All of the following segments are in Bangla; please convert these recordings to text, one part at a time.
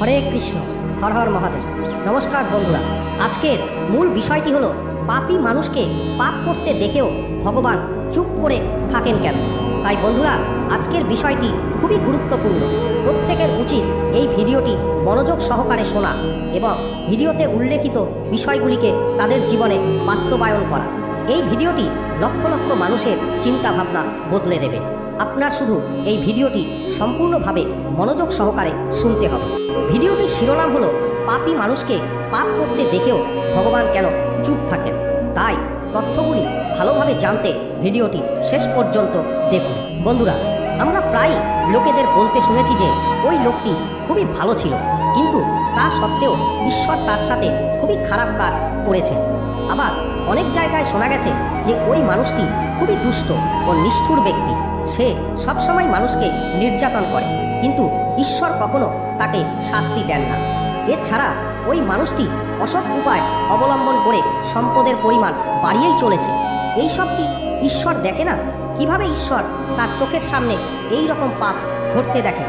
হরে কৃষ্ণ, হর হর মহাদেব। নমস্কার বন্ধুরা, আজকের মূল বিষয়টি হলো, পাপী মানুষকে পাপ করতে দেখেও ভগবান চুপ করে থাকেন কেন? তাই বন্ধুরা, আজকের বিষয়টি খুবই গুরুত্বপূর্ণ। প্রত্যেকের উচিত এই ভিডিওটি মনোযোগ সহকারে শোনা এবং ভিডিওতে উল্লেখিত বিষয়গুলিকে তাদের জীবনে বাস্তবায়ন করা। এই ভিডিওটি লক্ষ লক্ষ মানুষের চিন্তাভাবনা বদলে দেবে। আপনার শুধু এই ভিডিওটি সম্পূর্ণভাবে মনোযোগ সহকারে শুনতে হবে। ভিডিওটির শিরোনাম হলো, পাপী মানুষকে পাপ করতে দেখেও ভগবান কেন চুপ থাকেন? তাই তথ্যগুলি ভালোভাবে জানতে ভিডিওটি শেষ পর্যন্ত দেখুন। বন্ধুরা, আমরা প্রায় লোকেদের বলতে শুনেছি যে ওই লোকটি খুবই ভালো ছিল, কিন্তু তা সত্ত্বেও ঈশ্বর তার সাথে খুবই খারাপ কাজ করেছে আবার অনেক জায়গায় শোনা গেছে যে ওই মানুষটি খুবই দুষ্ট ও নিষ্ঠুর ব্যক্তি। সে সবসময় মানুষকে নির্যাতন করে, কিন্তু ঈশ্বর কখনো তাকে শাস্তি দেন না। এছাড়া ওই মানুষটি অসৎ উপায় অবলম্বন করে সম্পদের পরিমাণ বাড়িয়েই চলেছে। এই সব কি ঈশ্বর দেখে না? কীভাবে ঈশ্বর তার চোখের সামনে এই রকম পাপ ঘটতে দেখে?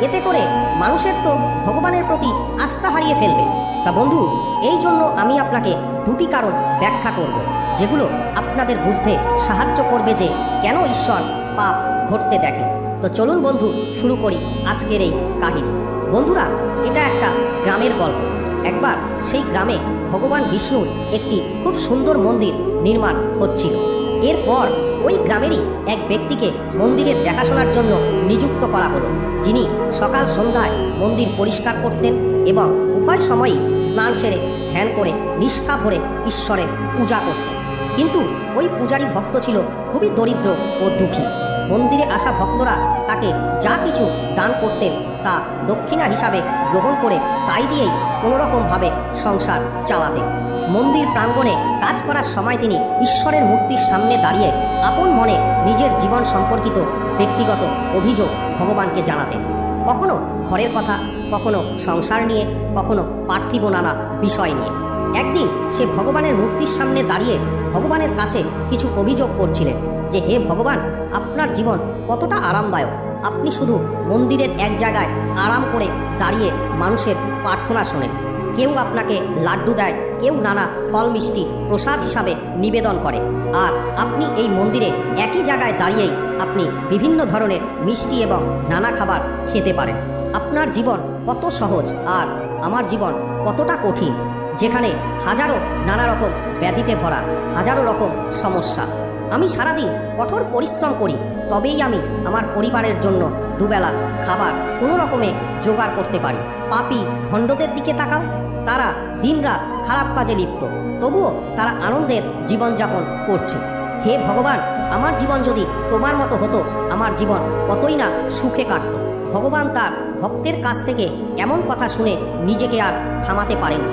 এতে করে মানুষের তো ভগবানের প্রতি আস্থা হারিয়ে ফেলবে। তা বন্ধু, এই জন্য আমি আপনাকে দুটি কারণ ব্যাখ্যা করব, যেগুলো আপনাদের বুঝতে সাহায্য করবে যে কেন ঈশ্বর পাপ ঘটতে দেখে। তো চলুন বন্ধু, শুরু করি আজকের এই কাহিনী। বন্ধুরা, এটা একটা গ্রামের গল্প। একবার সেই গ্রামে ভগবান বিষ্ণুর একটি খুব সুন্দর মন্দির নির্মাণ হচ্ছিল। এরপর ওই গ্রামেরই এক ব্যক্তিকে মন্দিরের দেখাশোনার জন্য নিযুক্ত করা হলো। যিনি সকাল সন্ধ্যায় মন্দির পরিষ্কার করতেন এবং উভয় সময়ই স্নান সেরে, ধ্যান করে, নিষ্ঠা ভরে ঈশ্বরের পূজা করতেন। কিন্তু ওই পূজারী ভক্ত ছিল খুবই দরিদ্র ও দুঃখী। মন্দিরে আসা ভক্তরা তাকে যা কিছু দান করতেন তা দক্ষিণা হিসাবে গ্রহণ করে তাই দিয়েই কোনোরকমভাবে সংসার চালাতেন। মন্দির প্রাঙ্গণে কাজ করার সময় তিনি ঈশ্বরের মূর্তির সামনে দাঁড়িয়ে আপন মনে নিজের জীবন সম্পর্কিত ব্যক্তিগত অভিযোগ ভগবানকে জানাতেন। কখনো ঘরের কথা, কখনো সংসার নিয়ে, কখনো পার্থিব নানা বিষয় নিয়ে। একদিন সে ভগবানের মূর্তির সামনে দাঁড়িয়ে ভগবানের কাছে কিছু অভিযোগ করছিলেন। যে হে ভগবান, আপনার জীবন কতটা আরামদায়ক। আপনি শুধু মন্দিরের এক জায়গায় আরাম করে দাঁড়িয়ে মানুষের প্রার্থনা শোনেন। কেউ আপনাকে লাড্ডু দেয়, কেউ নানা ফল মিষ্টি প্রসাদ হিসাবে নিবেদন করে। আর আপনি এই মন্দিরে একই জায়গায় দাঁড়িয়েই আপনি বিভিন্ন ধরনের মিষ্টি এবং নানা খাবার খেতে পারেন। আপনার জীবন কত সহজ আর আমার জীবন কতটা কঠিন, যেখানে হাজারো নানা রকম ব্যাধিতে ভরা, হাজারো রকম সমস্যা। আমি সারাদিন কঠোর পরিশ্রম করি, তবেই আমি আমার পরিবারের জন্য দুবেলা খাবার কোনো রকমে জোগাড় করতে পারি। পাপি ভণ্ডদের দিকে তাকাও, তারা দিনরাত খারাপ কাজে লিপ্ত, তবুও তারা আনন্দের জীবনযাপন করছে। হে ভগবান, আমার জীবন যদি তোমার মতো হতো, আমার জীবন কতই না সুখে কাটত। ভগবান তার ভক্তের কাছ থেকে এমন কথা শুনে নিজেকে আর থামাতে পারেননি।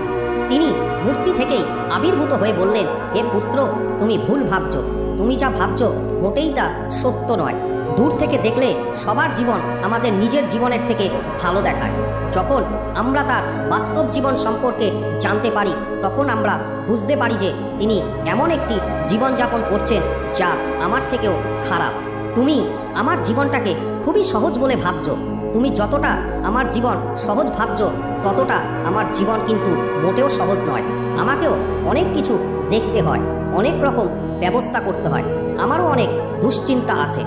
তিনি মূর্তি থেকেই আবির্ভূত হয়ে বললেন, হে পুত্র, তুমি ভুল ভাবছ। তুমি যা ভাবছ মোটেই তা সত্য নয়। দূর থেকে দেখলে সবার জীবন আমাদের নিজের জীবনের থেকে ভালো দেখায়। যখন আমরা তার বাস্তব জীবন সম্পর্কে জানতে পারি, তখন আমরা বুঝতে পারি যে তিনি এমন একটি জীবনযাপন করছেন যা আমার থেকেও খারাপ। তুমি আমার জীবনটাকে খুবই সহজ বলে ভাবছ। তুমি যতটা আমার জীবন সহজ ভাবছ, ততটা আমার জীবন কিন্তু মোটেও সহজ নয়। আমাকেও অনেক কিছু দেখতে হয়, অনেক রকম ব্যবস্থা করতে হয়। আমারও অনেক দুশ্চিন্তা আছে।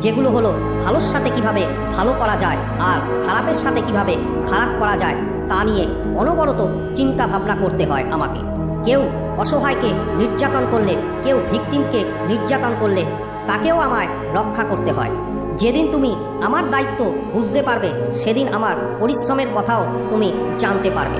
যেগুলো হলো ভালোর সাথে কীভাবে ভালো করা যায় আর খারাপের সাথে কীভাবে খারাপ করা যায়, তা নিয়ে অনবরত চিন্তা ভাবনা করতে হয় আমাকে। কেউ অসহায়কে নির্যাতন করলে, কেউ ভিকটিমকে নির্যাতন করলে, তাকেও আমায় রক্ষা করতে হয়। যেদিন তুমি আমার দায়িত্ব বুঝতে পারবে, সেদিন আমার পরিশ্রমের কথাও তুমি জানতে পারবে।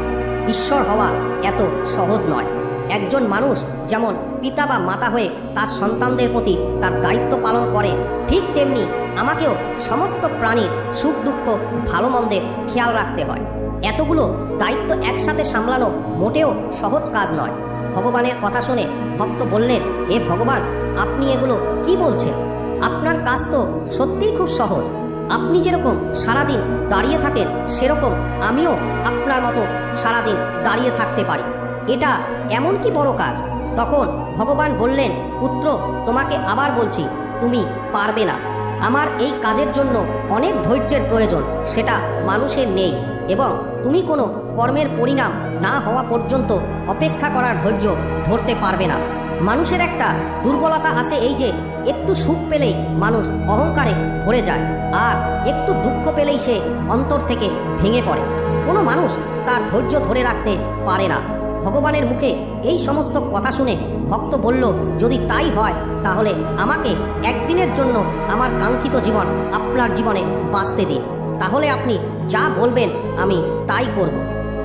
ঈশ্বর হওয়া এত সহজ নয়। একজন মানুষ যেমন পিতা বা মাতা হয়ে তার সন্তানদের প্রতি তার দায়িত্ব পালন করে, ঠিক তেমনি আমাকেও সমস্ত প্রাণীর সুখ, দুঃখ, ভালো মন্দের খেয়াল রাখতে হয়। এতগুলো দায়িত্ব একসাথে সামলানো মোটেও সহজ কাজ নয়। ভগবানের কথা শুনে ভক্ত বললেন, হে ভগবান, আপনি এগুলো কি বলছেন? আপনার কাজ তো সত্যিই খুব সহজ। আপনি যেরকম সারাদিন দাঁড়িয়ে থাকেন, সেরকম আমিও আপনার মতো সারাদিন দাঁড়িয়ে থাকতে পারি। এটা এমন কি বড় কাজ? তখন ভগবান বললেন, পুত্র, তোমাকে আবার বলছি, তুমি পারবে না। আমার এই কাজের জন্য অনেক ধৈর্যের প্রয়োজন, সেটা মানুষের নেই। এবং তুমি কোনো কর্মের পরিণাম না হওয়া পর্যন্ত অপেক্ষা করার ধৈর্য ধরতে পারবে না। মানুষের একটা দুর্বলতা আছে এই যে, একটু সুখ পেলেই মানুষ অহংকারে ভরে যায়, আর একটু দুঃখ পেলেই সে অন্তর থেকে ভেঙে পড়ে। কোনো মানুষ তার ধৈর্য ধরে রাখতে পারে না। ভগবানের মুখে এই সমস্ত কথা শুনে ভক্ত বলল, যদি তাই হয়, তাহলে আমাকে একদিনের জন্য আমার কাঙ্ক্ষিত জীবন আপনার জীবনে বাঁচতে দিন। তাহলে আপনি যা বলবেন আমি তাই করব।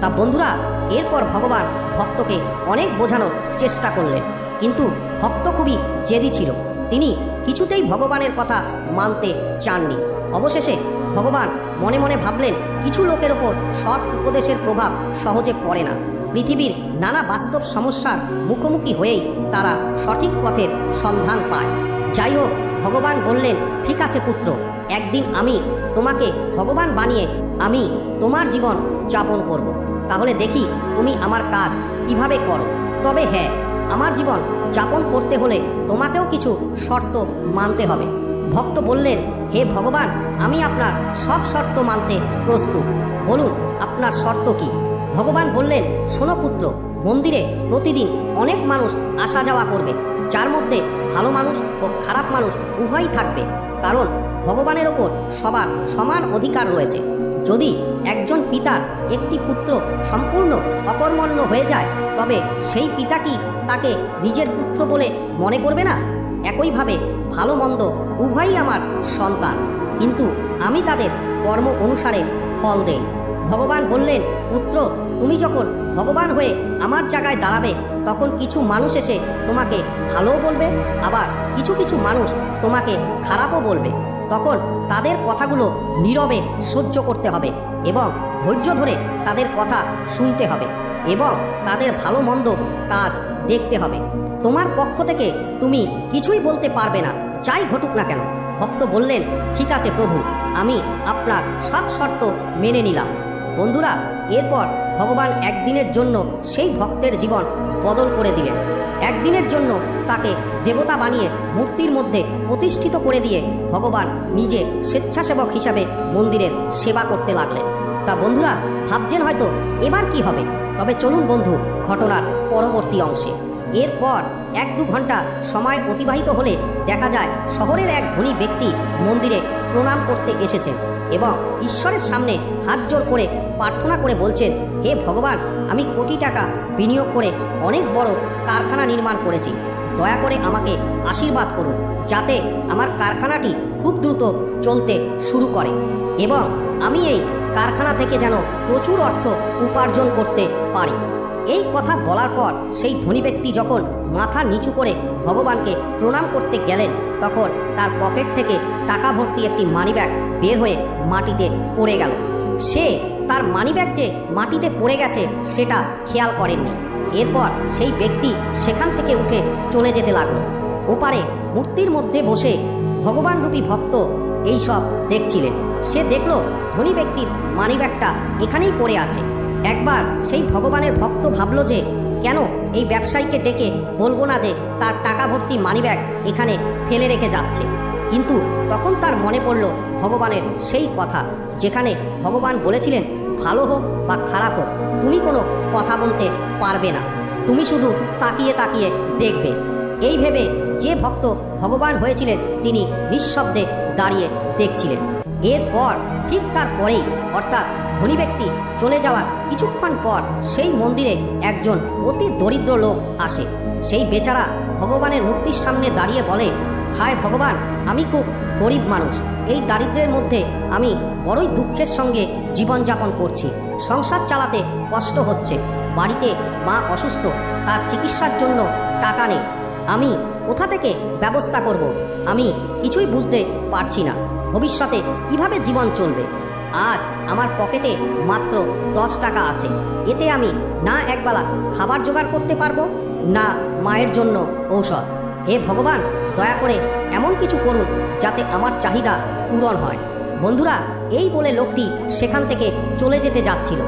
তা বন্ধুরা, এরপর ভগবান ভক্তকে অনেক বোঝানোর চেষ্টা করলেন। কিন্তু ভক্ত খুবই জেদি ছিল। তিনি কিছুতেই ভগবানের কথা মানতে চাননি। অবশেষে ভগবান মনে মনে ভাবলেন, কিছু লোকের ওপর সৎ উপদেশের প্রভাব সহজে পড়ে না। পৃথিবীর নানা বাস্তব সমস্যার মুখোমুখি হয়েই তারা সঠিক পথের সন্ধান পায়। যাই হোক, ভগবান বললেন, ঠিক আছে পুত্র, একদিন আমি তোমাকে ভগবান বানিয়ে আমি তোমার জীবন যাপন করব। তাহলে দেখি তুমি আমার কাজ কীভাবে করো। তবে হ্যাঁ আমার জীবন যাপন করতে হলে তোমাকেও কিছু শর্ত মানতে হবে। ভক্ত বললেন, হে ভগবান, আমি আপনার সব শর্ত মানতে প্রস্তুত। বলুন, আপনার শর্ত কি? ভগবান বললেন, শোনো পুত্র, মন্দিরে প্রতিদিন অনেক মানুষ আসা যাওয়া করবে। যার মধ্যে ভালো মানুষ ও খারাপ মানুষ উভয়ই থাকবে। কারণ ভগবানের ওপর সবার সমান অধিকার রয়েছে। যদি একজন পিতার একটি পুত্র সম্পূর্ণ অকর্মণ্য হয়ে যায়, তবে সেই পিতা কি তাকে নিজের পুত্র বলে মনে করবে না? একইভাবে ভালো মন্দ উভয়ই আমার সন্তান। কিন্তু আমি তাদের কর্ম অনুসারে ফল দেই। ভগবান বললেন, পুত্র, তুমি যখন ভগবান হয়ে আমার জায়গায় দাঁড়াবে, তখন কিছু মানুষ এসে তোমাকে ভালোও বলবে, আবার কিছু কিছু মানুষ তোমাকে খারাপও বলবে। তখন তাদের কথাগুলো নীরবে সহ্য করতে হবে এবং ধৈর্য ধরে তাদের কথা শুনতে হবে এবং তাদের ভালো মন্দ কাজ দেখতে হবে। তোমার পক্ষ থেকে তুমি কিছুই বলতে পারবে না, যাই ঘটুক না কেন। ভক্ত বললেন, ঠিক আছে প্রভু, আমি আপনার সব শর্ত মেনে নিলাম। বন্ধুরা, এরপর ভগবান একদিনের জন্য সেই ভক্তের জীবন বদল করে দিলেন। একদিনের জন্য তাকে দেবতা বানিয়ে মূর্তির মধ্যে প্রতিষ্ঠিত করে দিয়ে ভগবান নিজে স্বেচ্ছাসেবক হিসাবে মন্দিরের সেবা করতে লাগলেন। তা বন্ধুরা, ভাবছেন হয়তো এবার কি হবে? তবে চলুন বন্ধু, ঘটনার পরবর্তী অংশে। এরপর এক দু ঘণ্টা সময় অতিবাহিত হলে দেখা যায় শহরের এক ধনী ব্যক্তি মন্দিরে প্রণাম করতে এসেছেন এবং ঈশ্বরের সামনে হাত জোর করে প্রার্থনা করে বলছেন, হে ভগবান, আমি কোটি টাকা বিনিয়োগ করে অনেক বড় কারখানা নির্মাণ করেছি। দয়া করে আমাকে আশীর্বাদ করুন, যাতে আমার কারখানাটি খুব দ্রুত চলতে শুরু করে এবং আমি এই কারখানা থেকে যেন প্রচুর অর্থ উপার্জন করতে পারি। এই কথা বলার পর সেই ধনী ব্যক্তি যখন মাথা নিচু করে ভগবানকে প্রণাম করতে গেলেন, তখন তার পকেট থেকে টাকা ভর্তি একটি মানিব্যাগ বের হয়ে মাটিতে পড়ে গেল। সে তার মানিব্যাগ যে মাটিতে পড়ে গেছে, সেটা খেয়াল করেননি। এরপর সেই ব্যক্তি সেখান থেকে উঠে চলে যেতে লাগল। ওপারে মূর্তির মধ্যে বসে ভগবান রূপী ভক্ত এই সব দেখছিলেন। সে দেখল ধনী ব্যক্তির মানিব্যাগটা এখানেই পড়ে আছে। একবার সেই ভগবানের ভক্ত ভাবলো যে, কেন এই ব্যবসায়ীকে ডেকে বলব না যে তার টাকা ভর্তি মানিব্যাগ এখানে ফেলে রেখে যাচ্ছে। কিন্তু তখন তার মনে পড়ল ভগবানের সেই কথা, যেখানে ভগবান বলেছিলেন, ভালো হোক বা খারাপ হোক, তুমি কোনো কথা বলতে পারবে না। তুমি শুধু তাকিয়ে তাকিয়ে দেখবে। এই ভেবে যে ভক্ত ভগবান হয়েছিলেন, তিনি নিঃশব্দে দাঁড়িয়ে দেখছিলেন। এরপর ঠিক তারপরেই, অর্থাৎ ধনী ব্যক্তি চলে যাওয়ার কিছুক্ষণ পর সেই মন্দিরে একজন অতি দরিদ্র লোক আসে। সেই বেচারা ভগবানের মূর্তির সামনে দাঁড়িয়ে বলে, হায় ভগবান, আমি খুব গরিব মানুষ। এই দারিদ্র্যের মধ্যে আমি বড়ই দুঃখের সঙ্গে জীবনযাপন করছি। সংসার চালাতে কষ্ট হচ্ছে। বাড়িতে মা অসুস্থ, তার চিকিৎসার জন্য টাকা নেই। আমি কোথা থেকে ব্যবস্থা করব? আমি কিছুই বুঝতে পারছি না। ভবিষ্যতে কীভাবে জীবন চলবে? আজ আমার পকেটে মাত্র দশ টাকা আছে। এতে আমি না একবেলা খাবার জোগাড় করতে পারব, না মায়ের জন্য ঔষধ। হে ভগবান, দয়া করে এমন কিছু করুন যাতে আমার চাহিদা পূরণ হয়। বন্ধুরা, এই বলে লোকটি সেখান থেকে চলে যেতে যাচ্ছিল।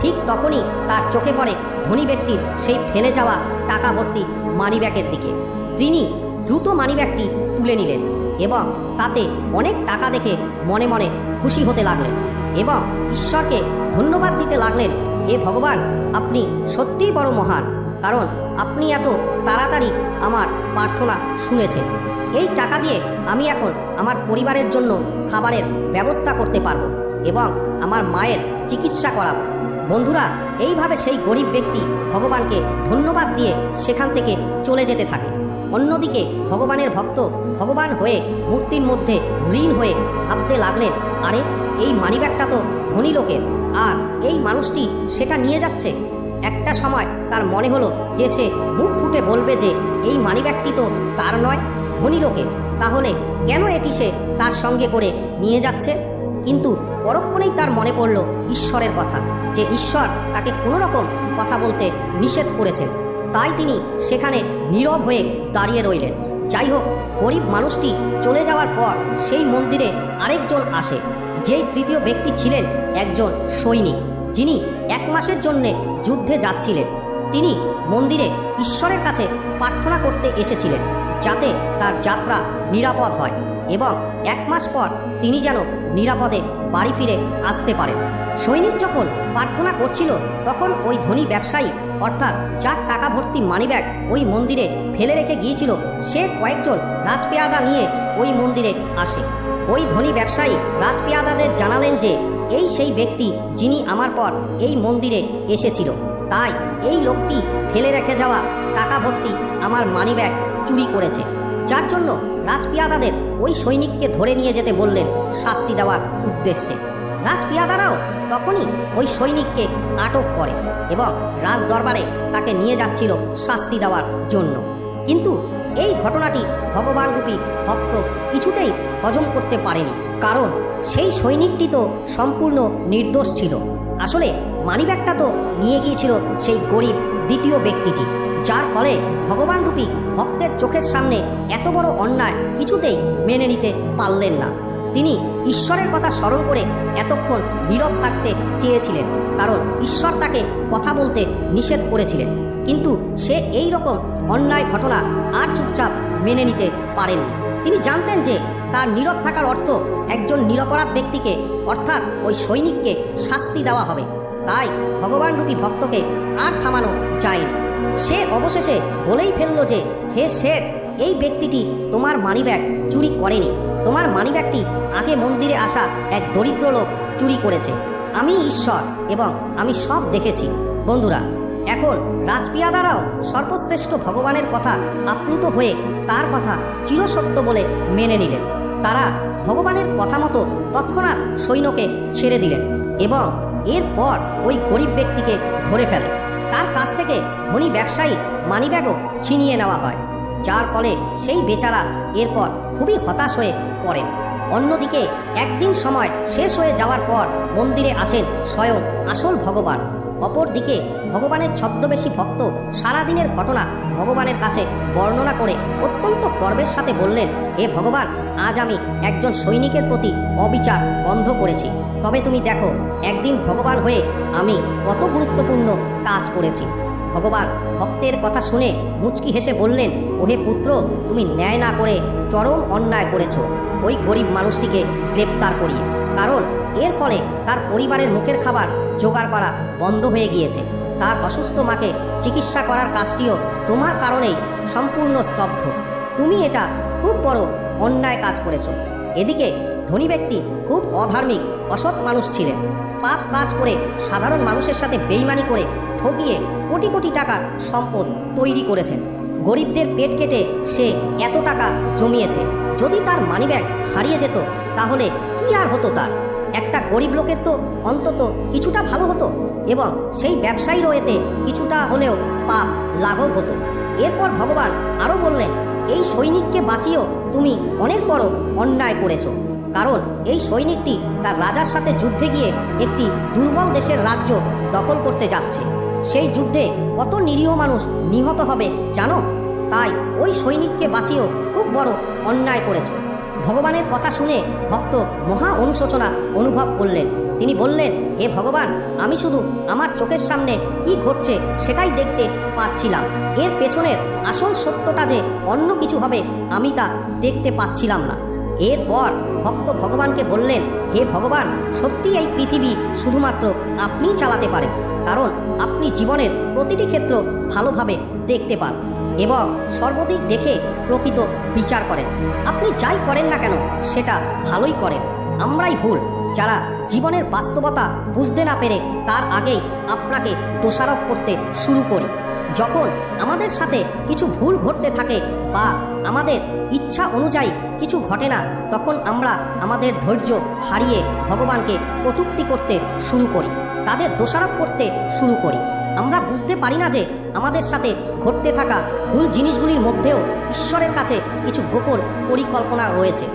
ঠিক তখনই তার চোখে পড়ে ধনী ব্যক্তির সেই ফেলে যাওয়া টাকা ভর্তি মানিব্যাগের দিকে। তিনি দ্রুত মানিব্যাগটি তুলে নিলেন এবং তাতে অনেক টাকা দেখে মনে মনে খুশি হতে লাগলেন। এবং ঈশ্বরকে ধন্যবাদ দিতে লাগলেন, হে ভগবান, আপনি সত্যিই বড় মহান, কারণ আপনি এত তাড়াতাড়ি আমার প্রার্থনা শুনেছেন। এই টাকা দিয়ে আমি এখন আমার পরিবারের জন্য খাবারের ব্যবস্থা করতে পারব এবং আমার মায়ের চিকিৎসা করাবো। বন্ধুরা, এইভাবে সেই গরিব ব্যক্তি ভগবানকে ধন্যবাদ দিয়ে সেখান থেকে চলে যেতে থাকে। অন্যদিকে ভগবানের ভক্ত ভগবান হয়ে মূর্তির মধ্যে লীন হয়ে ভাবতে লাগলেন, আরে এই মানিব্যাগটা তো ধনী লোকের। আর এই মানুষটি সেটা নিয়ে যাচ্ছে। একটা সময় তার মনে হলো যে সে মুখ ফুটে বলবে যে এই মানিব্যাগটি তো তার নয়, ধনী লোকের। তাহলে কেন এটি সে তার সঙ্গে করে নিয়ে যাচ্ছে? কিন্তু পরক্ষণেই তার মনে পড়ল ঈশ্বরের কথা, যে ঈশ্বর তাকে কোনো রকম কথা বলতে নিষেধ করেছেন। তাই তিনি সেখানে নীরব হয়ে দাঁড়িয়ে রইলেন। যাই হোক, গরিব মানুষটি চলে যাওয়ার পর সেই মন্দিরে আরেকজন আসে। যেই তৃতীয় ব্যক্তি ছিলেন একজন সৈনিক, যিনি এক মাসের জন্যে যুদ্ধে যাচ্ছিলেন। তিনি মন্দিরে ঈশ্বরের কাছে প্রার্থনা করতে এসেছিলেন যাতে তার যাত্রা নিরাপদ হয় এবং এক মাস পর তিনি যেন নিরাপদে বাড়ি ফিরে আসতে পারেন। সৈনিক যখন প্রার্থনা করছিল, তখন ওই ধনী ব্যবসায়ী, অর্থাৎ যার টাকা ভর্তি মানিব্যাগ ওই মন্দিরে ফেলে রেখে গিয়েছিল, সে কয়েকজন রাজপেয়াদা নিয়ে ওই মন্দিরে আসে। ওই ধনী ব্যবসায়ী রাজপেয়াদাদের জানালেন যে, এই সেই ব্যক্তি যিনি আমার পর এই মন্দিরে এসেছিল। তাই এই লোকটি ফেলে রেখে যাওয়া টাকা ভর্তি আমার মানিব্যাগ চুরি করেছে। যার জন্য রাজপিয়াদাদের ওই সৈনিককে ধরে নিয়ে যেতে বললেন শাস্তি দেওয়ার উদ্দেশ্যে। রাজপিয়াদারাও তখনই ওই সৈনিককে আটক করে এবং রাজ দরবারে তাকে নিয়ে যাচ্ছিল শাস্তি দেওয়ার জন্য। কিন্তু এই ঘটনাটি ভগবানরূপী ভক্ত কিছুতেই হজম করতে পারেনি। কারণ সেই সৈনিকটি তো সম্পূর্ণ নির্দোষ ছিল। আসলে মানিব্যাগটা তো নিয়ে গিয়েছিল সেই গরিব দ্বিতীয় ব্যক্তিটি। যার ফলে ভগবানরূপী ভক্তের চোখের সামনে এত বড় অন্যায় কিছুতেই মেনে নিতে পারলেন না। তিনি ঈশ্বরের কথা স্মরণ করে এতক্ষণ নীরব থাকতে চেয়েছিলেন। কারণ ঈশ্বর তাকে কথা বলতে নিষেধ করেছিলেন। কিন্তু সে এই রকম অন্যায় ঘটনা আর চুপচাপ মেনে নিতে পারেননি। তিনি জানতেন যে তার নীরব থাকার অর্থ একজন নিরপরাধ ব্যক্তিকে, অর্থাৎ ওই সৈনিককে শাস্তি দেওয়া হবে। তাই ভগবান রূপী ভক্তকে আর থামানো যায়নি। সে অবশেষে বলেই ফেলল যে, হে শেঠ, এই ব্যক্তিটি তোমার মানিব্যাগ চুরি করেনি। তোমার মানিব্যাগটি আগে মন্দিরে আসা এক দরিদ্র লোক চুরি করেছে। আমি ঈশ্বর এবং আমি সব দেখেছি। বন্ধুরা এখন রাজপিয়াদারাও সর্বশ্রেষ্ঠ ভগবানের কথা আপ্লুত হয়ে তার কথা চিরসত্য বলে মেনে নিলেন। তারা ভগবানের কথা মতো তৎক্ষণাৎ সৈন্যকে ছেড়ে দিলেন এবং এরপর ওই গরিব ব্যক্তিকে ধরে ফেলে তার কাছ থেকে ধনী ব্যবসায়ী মানিব্যাগও ছিনিয়ে নেওয়া হয়। যার ফলে সেই বেচারা এরপর খুবই হতাশ হয়ে পড়েন। অন্যদিকে একদিন সময় শেষ হয়ে যাওয়ার পর মন্দিরে আসেন স্বয়ং আসল ভগবান। অপরদিকে ভগবানের ছদ্মবেশী ভক্ত সারাদিনের ঘটনা ভগবানের কাছে বর্ণনা করে অত্যন্ত গর্বের সাথে বললেন, হে ভগবান, আজ আমি একজন সৈনিকের প্রতি অবিচার বন্ধ করেছি। তবে তুমি দেখো, একদিন ভগবান হয়ে আমি কত গুরুত্বপূর্ণ কাজ করেছি। ভগবান ভক্তের কথা শুনে মুচকি হেসে বললেন, ওহে পুত্র, তুমি ন্যায় না করে চরম অন্যায় করেছ। ওই গরিব মানুষটিকে গ্রেপ্তার করিয়ে। কারণ এর ফলে তার পরিবারের মুখের খাবার জোগাড় করা বন্ধ হয়ে গিয়েছে। তার অসুস্থ মাকে চিকিৎসা করার কাজটিও তোমার কারণেই সম্পূর্ণ স্তব্ধ। তুমি এটা খুব বড় অন্যায় কাজ করেছ। এদিকে ধনী ব্যক্তি খুব অধার্মিক, অসৎ মানুষ ছিলেন। পাপ কাজ করে সাধারণ মানুষের সাথে বেইমানি করে ঠকিয়ে কোটি কোটি টাকার সম্পদ তৈরি করেছেন। গরিবদের পেট কেটে সে এত টাকা জমিয়েছে। যদি তার মানিব্যাগ হারিয়ে যেত, তাহলে কি আর হতো তার? একটা গরিব লোকের তো অন্তত কিছুটা ভালো হতো এবং সেই ব্যবসায়ীরও এতে কিছুটা হলেও পাপ লাঘব হতো। এরপর ভগবান আরও বললেন, এই সৈনিককে বাঁচিয়েও তুমি অনেক বড় অন্যায় করেছ। কারণ এই সৈনিকটি তার রাজার সাথে যুদ্ধে গিয়ে একটি দুর্বল দেশের রাজ্য দখল করতে যাচ্ছে। সেই যুদ্ধে কত নিরীহ মানুষ নিহত হবে জানো? তাই ওই সৈনিককে বাঁচিয়েও খুব বড় অন্যায় করেছ। ভগবানের কথা শুনে ভক্ত মহা অনুশোচনা অনুভব করলেন। তিনি বললেন, হে ভগবান, আমি শুধু আমার চোখের সামনে কি ঘটছে সেটাই দেখতে পাচ্ছিলাম। এর পেছনের আসল সত্যটা যে অন্য কিছু হবে, আমি তা দেখতে পাচ্ছিলাম না। এরপর ভক্ত ভগবানকে বললেন, হে ভগবান সত্যি এই পৃথিবী শুধুমাত্র আপনিই চালাতে পারেন। কারণ আপনি জীবনের প্রতিটি ক্ষেত্র ভালোভাবে দেখতে পান। এবং সর্বদিক দেখে প্রকৃত বিচার করেন। আপনি যাই করেন না কেন, সেটা ভালোই করেন। আমরাই ভুল। যারা জীবনের বাস্তবতা বুঝতে না পেরে তার আগেই আপনাকে দোষারোপ করতে শুরু করি। যখন আমাদের সাথে কিছু ভুল ঘটতে থাকে বা আমাদের ইচ্ছা অনুযায়ী কিছু ঘটে না, তখন আমরা আমাদের ধৈর্য হারিয়ে ভগবানকে কটূক্তি করতে শুরু করি। তাদের দোষারোপ করতে শুরু করি। আমরা বুঝতে পারি না যে আমাদের সাথে ঘটতে থাকা ভুল জিনিসগুলির মধ্যেও ঈশ্বরের কাছে কিছু গোপন পরিকল্পনা রয়েছে,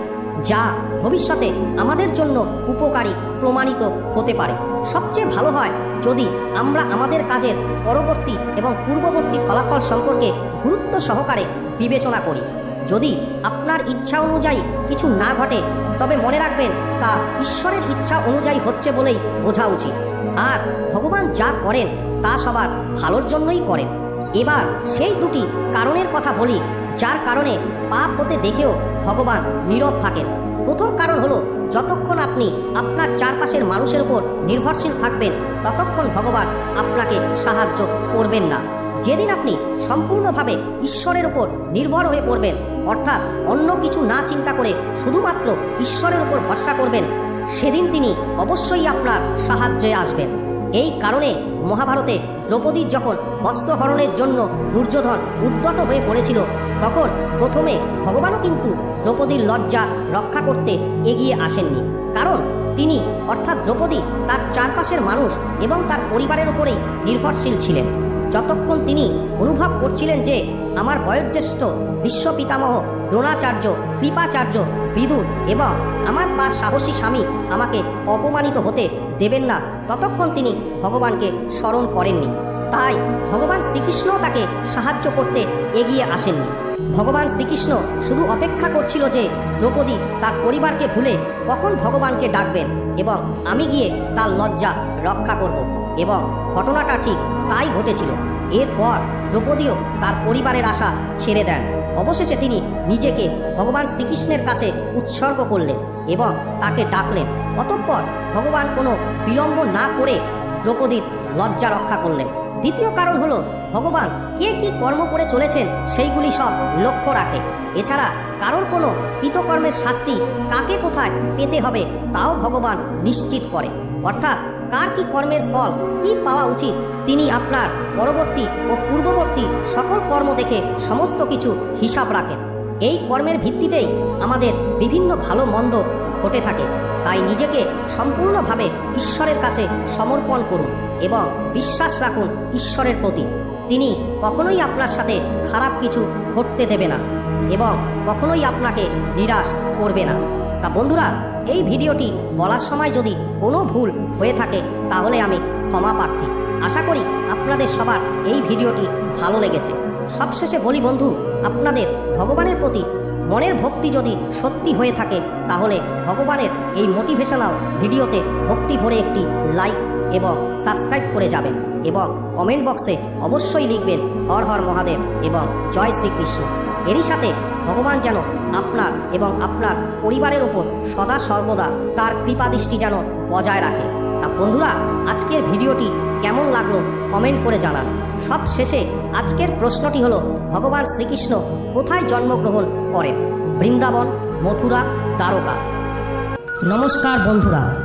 যা ভবিষ্যতে আমাদের জন্য উপকারী প্রমাণিত হতে পারে। সবচেয়ে ভালো হয় যদি আমরা আমাদের কাজের পরবর্তী এবং পূর্ববর্তী ফলাফল সম্পর্কে গুরুত্ব সহকারে বিবেচনা করি। যদি আপনার ইচ্ছা অনুযায়ী কিছু না ঘটে, তবে মনে রাখবেন তা ঈশ্বরের ইচ্ছা অনুযায়ী হচ্ছে বলেই বোঝা উচিত। আর ভগবান যা করেন, তা সবার ভালোর জন্যই করেন। এবার সেই দুটি কারণের কথা বলি, যার কারণে পাপ হতে দেখেও ভগবান নীরব থাকেন। প্রথম কারণ হলো, যতক্ষণ আপনি আপনার চারপাশের মানুষের উপর নির্ভরশীল থাকবেন, ততক্ষণ ভগবান আপনাকে সাহায্য করবেন না। যেদিন আপনি সম্পূর্ণভাবে ঈশ্বরের উপর নির্ভর হয়ে পড়বেন, অর্থাৎ অন্য কিছু না চিন্তা করে শুধুমাত্র ঈশ্বরের উপর ভরসা করবেন সেদিন তিনি অবশ্যই আপনার সাহায্যে আসবেন। এই কারণে মহাভারতে দ্রৌপদীর যখন বস্ত্রহরণের জন্য দুর্যোধন উদ্যত হয়ে পড়েছিল, তখন প্রথমে ভগবানও কিন্তু দ্রৌপদীর লজ্জা রক্ষা করতে এগিয়ে আসেননি। কারণ তিনি, অর্থাৎ দ্রৌপদী, তার চারপাশের মানুষ এবং তার পরিবারের উপরেই নির্ভরশীল ছিলেন। যতক্ষণ তিনি অনুভব করছিলেন যে আমার বয়োজ্যেষ্ঠ বিশ্বপিতামহ দ্রোণাচার্য, কৃপাচার্য, বিদুর এবং আমার পাঁচ সাহসী স্বামী আমাকে অপমানিত হতে দেবেন না, ততক্ষণ তিনি ভগবানকে স্মরণ করেননি। তাই ভগবান শ্রীকৃষ্ণ তাকে সাহায্য করতে এগিয়ে আসেননি। ভগবান শ্রীকৃষ্ণ শুধু অপেক্ষা করছিল যে দ্রৌপদী তার পরিবারকে ভুলে কখন ভগবানকে ডাকবেন এবং আমি গিয়ে তার লজ্জা রক্ষা করব। এবং ঘটনাটা ঠিক তাই ঘটেছিল। এরপর দ্রৌপদীও তার পরিবারের আশা ছেড়ে দেন। অবশেষে তিনি নিজেকে ভগবান শ্রীকৃষ্ণের কাছে উৎসর্গ করলেন এবং তাকে ডাকলেন। অতঃপর ভগবান কোনো বিলম্ব না করে দ্রৌপদীর লজ্জা রক্ষা করলেন। দ্বিতীয় কারণ হলো, ভগবান কে কি কর্ম করে চলেছেন সেইগুলি সব লক্ষ্য রাখে। এছাড়া কারোর কোনো কৃতকর্মের শাস্তি কাকে কোথায় পেতে হবে তাও ভগবান নিশ্চিত করে। অর্থাৎ কার কি কর্মের ফল? কি পাওয়া উচিত? তিনি আপনার পরবর্তী ও পূর্ববর্তী সকল কর্ম দেখে সমস্ত কিছু হিসাব রাখেন। এই কর্মের ভিত্তিতেই আমাদের বিভিন্ন ভালো মন্দ ঘটে থাকে। তাই নিজেকে সম্পূর্ণভাবে ঈশ্বরের কাছে সমর্পণ করুন এবং বিশ্বাস রাখুন ঈশ্বরের প্রতি। তিনি কখনোই আপনার সাথে খারাপ কিছু ঘটতে দেবে না এবং কখনোই আপনাকে নিরাশ করবে না। তা বন্ধুরা এই ভিডিওটি বলার সময় যদি কোনো ভুল হয়ে থাকে, তাহলে আমি ক্ষমা প্রার্থী। আশা করি আপনাদের সবার এই ভিডিওটি ভালো লেগেছে। সবশেষে বলি বন্ধু, আপনাদের ভগবানের প্রতি মনের ভক্তি যদি সত্যি হয়ে থাকে, তাহলে ভগবানের এই মোটিভেশনাল ভিডিওতে ভক্তি ভরে একটি লাইক এবং সাবস্ক্রাইব করে যাবেন এবং কমেন্ট বক্সে অবশ্যই লিখবেন হর হর মহাদেব এবং জয় শ্রীকৃষ্ণ। এরই সাথে ভগবান যেন আপনার এবং আপনার পরিবারের ওপর সদা সর্বদা তার কৃপাদৃষ্টি যেন বজায় রাখে। তা বন্ধুরা, আজকের ভিডিওটি কেমন লাগল কমেন্ট করে জানান। সব শেষে আজকের প্রশ্নটি হলো, ভগবান শ্রীকৃষ্ণ কোথায় জন্মগ্রহণ করেন? বৃন্দাবন, মথুরা, দ্বারকা। নমস্কার বন্ধুরা।